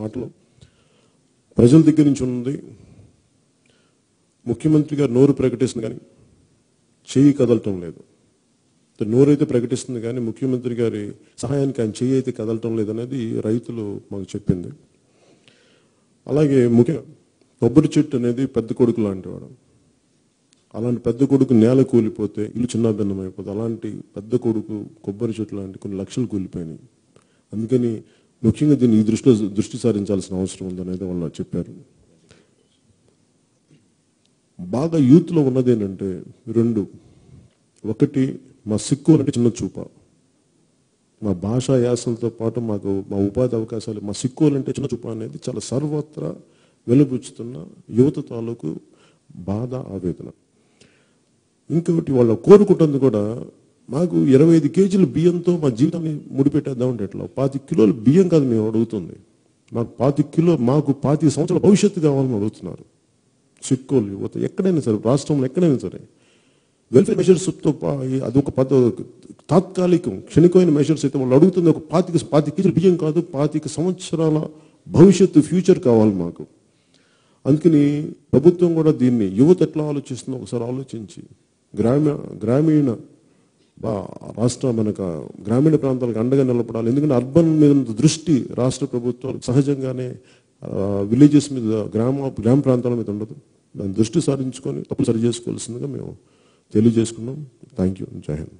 మాటలు. ప్రజల దగ్గర నుంచి ఉంది ముఖ్యమంత్రి గారు నోరు ప్రకటిస్తుంది కానీ చెయ్యి కదలటం లేదు. నోరు అయితే ప్రకటిస్తుంది కానీ ముఖ్యమంత్రి గారి సహాయానికి ఆయన చెయ్యి అయితే కదలటం లేదనేది రైతులు మాకు చెప్పింది. అలాగే ముఖ్య కొబ్బరి చెట్టు అనేది పెద్ద కొడుకు లాంటి వాడు. అలాంటి పెద్ద కొడుకు నేల కూలిపోతే ఇల్లు చిన్నాభిన్నం అయిపోతుంది అలాంటి పెద్ద కొడుకు కొబ్బరి చెట్టు లాంటి కొన్ని లక్షలు కూలిపోయినాయి. అందుకని ముఖ్యంగా దీన్ని ఈ దృష్టిలో దృష్టి సారించాల్సిన అవసరం ఉందనేది వాళ్ళు చెప్పారు. బాగా యూత్లో ఉన్నది ఏంటంటే రెండు ఒకటి మా సిక్కు అంటే చిన్న చూప. మా భాషా యాసలతో పాటు మాకు మా ఉపాధి అవకాశాలు మా సిక్కులంటే చిన్న చూప అనేది చాలా సర్వత్రా వెలుబుచ్చుతున్న యువత తాలూకు బాధ ఆవేదన. ఇంకొకటి వాళ్ళు కోరుకుంటుంది కూడా మాకు ఇరవై ఐదు కేజీల బియ్యంతో మా జీవితాన్ని ముడిపెట్టేద్దామంటే ఎట్లా? పాతి కిలోలు బియ్యం కాదు మేము అడుగుతుంది. మాకు పాతి కిలో మాకు పాతి సంవత్సరాల భవిష్యత్తు కావాలని అడుగుతున్నారు. సిక్కోలు యువత ఎక్కడైనా సరే రాష్ట్రంలో ఎక్కడైనా సరే. వెల్ఫేర్ మెషర్స్తో అది ఒక పద తాత్కాలికం క్షణికమైన మెషర్స్ అయితే వాళ్ళు అడుగుతుంది ఒక పాతిక పాతి కేజీల బియ్యం కాదు పాతిక సంవత్సరాల భవిష్యత్తు ఫ్యూచర్ కావాలి మాకు. అందుకని ప్రభుత్వం కూడా దీన్ని యువత ఎట్లా ఆలోచిస్తుందో ఒకసారి ఆలోచించి గ్రామీణ గ్రామీణ రాష్ట్ర మనకు గ్రామీణ ప్రాంతాలకు అండగా నిలబడాలి. ఎందుకంటే అర్బన్ మీద దృష్టి రాష్ట్ర ప్రభుత్వాలు సహజంగానే విలేజెస్ మీద గ్రామ గ్రామ ప్రాంతాల మీద ఉండదు. దాని దృష్టి సారించుకొని తప్పు సరి చేసుకోవాల్సిందిగా మేము తెలియజేసుకున్నాం. థ్యాంక్ యూ జై హింద్.